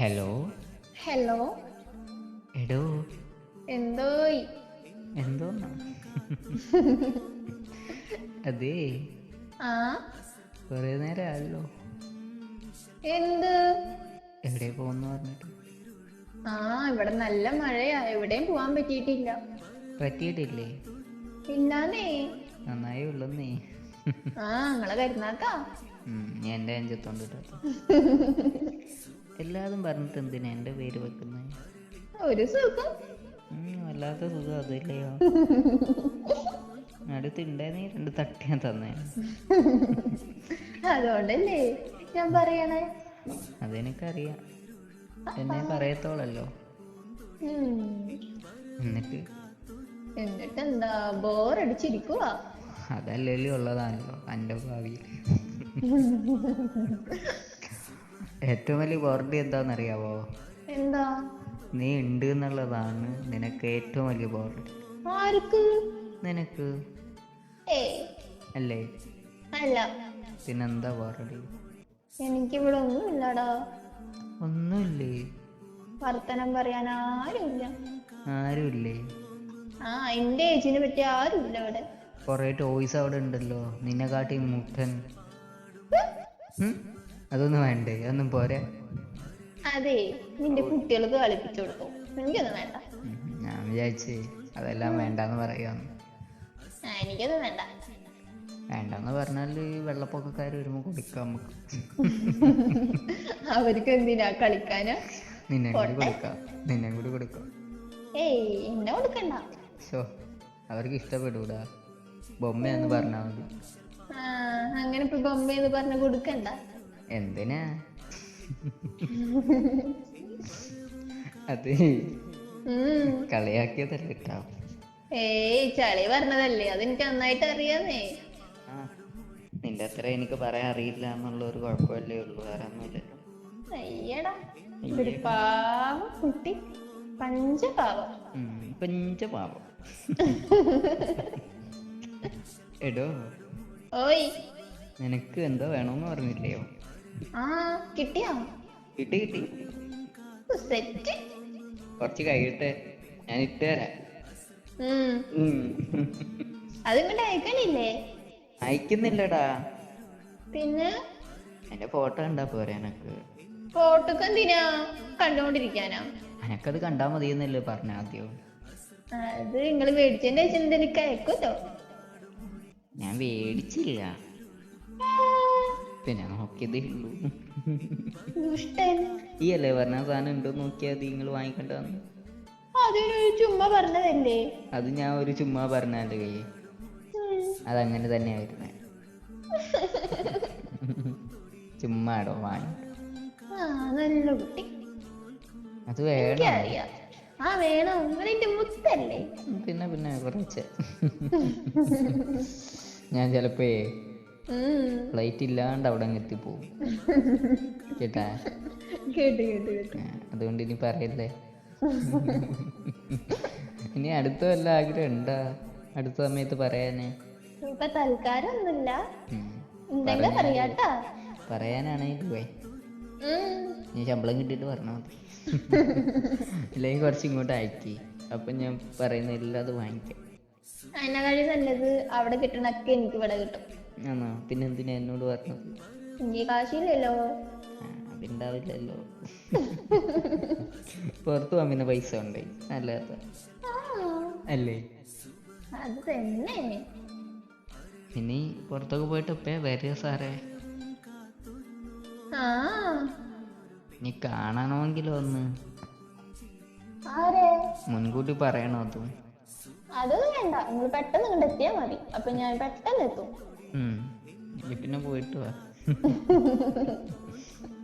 Hello hello എടോ. എന്തോയ്? എന്തോ അതേ. ആ? കൊറേ നേരം ആയല്ലോ എന്ത്? എവിടെ പോകുന്നു പറഞ്ഞിട്ട്? ആ ഇവിടെ നല്ല മഴയാ. എവിടെയും പോവാൻ പറ്റിയിട്ടില്ല. പറ്റിയിട്ടില്ലേ? ഇല്ലാന്നേ നന്നായി ഉള്ളന്നേ. ആ നിങ്ങളെ കരുന്നാക്കാ എന്റെ ഞാൻ എന്റെ അഞ്ചത്തോണ്ട് എല്ലാതും പറഞ്ഞിട്ട് എന്തിനാ എന്റെ പേര് വെക്കുന്നത് ഒരു സുഖം. വല്ലാത്ത സുഖം അതില്ലയോ അടുത്തുണ്ടായിരുന്നേ രണ്ട് തട്ടിയാ തന്നേ. അതുകൊണ്ടല്ലേ ഞാൻ പറയണേ? അതെനിക്കറിയാം. എന്നെ പറയത്തോളല്ലോ. എന്നിട്ട് എന്നിട്ട്? എന്താ ബോറടിച്ചിരിക്കുവാ. അതല്ലല്ലോ ഉള്ളതാണല്ലോ എന്റെ ഭാവിയിൽ ഏറ്റവും വലിയ ബോർഡി എന്താണെന്നറിയാവോ? എന്താ? നീ ഉണ്ട് എന്നുള്ളതാണ് നിനക്ക് ഏറ്റവും വലിയ ബോർഡ് ആർക്ക്? നിനക്ക്? അല്ലേ? അല്ല. പിന്നെന്താ എനിക്ക് ഇവിടെ ഒന്നും ഇല്ലടാ ഒന്നുമില്ലേ? വർത്തനം പറയാൻ ആരുമില്ല. ആരുമില്ലേ? ആ എന്റെ ഏജിനെ പറ്റി ആരുമില്ല ഇവിടെ. കുറേ ടോയ്സ് അവിടെ ഉണ്ടല്ലോ. നിന്നെ കാട്ടി മുട്ടൻ? അതൊന്നും വേണ്ടേ? അതൊന്നും പോരെ? അതെ നിന്റെ കുട്ടികൾക്ക് കളിപ്പിച്ചു കൊടുക്കും എനിക്കൊന്നും വേണ്ട. ഞാൻ വിചാരിച്ച് അതെല്ലാം വേണ്ടെന്ന് പറയാന്ന് എനിക്കൊന്നും വേണ്ട. വേണ്ടെന്ന് പറഞ്ഞാൽ വെള്ളപ്പൊക്കക്കാർ വരുമ്പോ കുടിക്കാം നമുക്ക്. അവർക്ക് എന്തിനാ? കളിക്കാനാ? നിന്നെ കൂടി കൊടുക്കാം. നിന്നെ കൂടി കൊടുക്കാം. ഏയ് എന്നെ കൊടുക്കണ്ട. ഷോ അവർക്ക് ഇഷ്ടപ്പെടൂടാ. ബൊമ്മയെന്ന് പറഞ്ഞാൽ മതി. അങ്ങനെ ഇപ്പൊ ബൊമ്മയെന്ന് പറഞ്ഞ കൊടുക്കണ്ട. എന്തിനാ? അത് കളിയാക്കിയതല്ലേ കേട്ടോ ഏയ് ചളി പറഞ്ഞതല്ലേ. അതെനിക്ക് നന്നായിട്ട് അറിയാമേ നിന്റെ അത്ര എനിക്ക് പറയാൻ അറിയില്ല എന്നുള്ള ഒരു കുഴപ്പമല്ലേ ഉള്ളൂ. വേറെ ഒന്നുമില്ലല്ലോ അയ്യടാ. ഒരു പാവം കുട്ടി. പഞ്ചപാവം. എടോ. ഓയ്. നിനക്ക് എന്തോ വേണമെന്ന് പറഞ്ഞില്ലയോ? ആ കിട്ടിയോ? കിട്ടി കിട്ടി. സെറ്റ്. കുറച്ച് കഴിയട്ടെ. ഞാൻ ഇട്ട് തരാം. അതിങ്ങോട്ട് അയക്കണില്ലേ? അയക്കുന്നില്ലടാ. പിന്നെ? എന്റെ ഫോട്ടോ കണ്ടാ പോരെ എനക്ക്. ഫോട്ടോക്ക് എന്തിനാ? കണ്ടോണ്ടിരിക്കാനാ എനക്കത് കണ്ടാ മതിയെന്നല്ലേ പറഞ്ഞ ആദ്യം. അത് നിങ്ങൾ മേടിച്ചതിന്റെ ശേഷം എന്തെങ്കിലും ഞാൻ മേടിച്ചില്ല. പിന്നെ നോക്കിയതേ ഉള്ളൂ ഈ അല്ലേ പറഞ്ഞ സാധനം ഉണ്ടോ നോക്കിയാൽ മതി നിങ്ങൾ വാങ്ങിക്കണ്ടെന്ന് ചുമ്മാ പറഞ്ഞതല്ലേ? അത് ഞാൻ ഒരു ചുമ്മാ പറഞ്ഞാന്റെ കയ്യേ. അതങ്ങനെ തന്നെയാ വരുന്നത് ചുമ്മാടോ വാങ്ങി. ആ നല്ല കുട്ടി. അത് വേണം? ആ വേണം? മുത്തല്ലേ? പിന്നെ പിന്നെ കുറച്ച്. ഞാൻ ചിലപ്പോ. ഫ്ലൈറ്റ് ഇല്ലാണ്ട് അവിടെ അങ്ങ് എത്തിപ്പോവും. കേട്ടാ? കേട്ട് കേട്ട് കേട്ട്. ആ, അതുകൊണ്ട് ഇനി പറയല്ലേ? ഇനി അടുത്ത വല്ല ആഗ്രഹം ഉണ്ടാ? അടുത്ത സമയത്ത് പറയാനേ? ഇപ്പൊ തൽക്കാലം ഒന്നുമില്ല ഉം. എന്തെങ്കിലും പറയാട്ടാ. പറയാനാണെങ്കിൽ പോയി ശമ്പളം കിട്ടിയിട്ട് പറഞ്ഞാൽ മതി. അല്ലെങ്കിൽ കുറച്ച് ഇങ്ങോട്ട് അയക്കി. അപ്പൊ ഞാൻ പറയുന്ന എല്ലാം അത് വാങ്ങിക്കാം. അതിനെക്കാളും നല്ലത് അവിടെ കിട്ടണൊക്കെ എനിക്ക് ഇവിടെ കിട്ടും. ആണോ? പിന്നെ എന്തിനാ എന്നോട് പറഞ്ഞത് എനിക്ക് കാശില്ലല്ലോ ആ, അതുണ്ടാവില്ലല്ലോ. പുറത്ത് പോകാൻ പിന്നെ പൈസ ഉണ്ട്. നല്ലത് ആ, അല്ലേ? അത് തന്നെ. ഇനി പുറത്തൊക്കെ പോയിട്ട് ഇപ്പേ വരിക സാറേ? നീ കാണണമെങ്കിലോ ഒന്ന്? മുൻകൂട്ടി പറയണോ അതും? അതൊന്നും വേണ്ട. നിങ്ങൾ പെട്ടെന്ന് കണ്ടെത്തിയാ മതി. അപ്പൊ ഞാൻ പെട്ടെന്ന് എത്തും. പിന്നെ പോയിട്ട് വാ.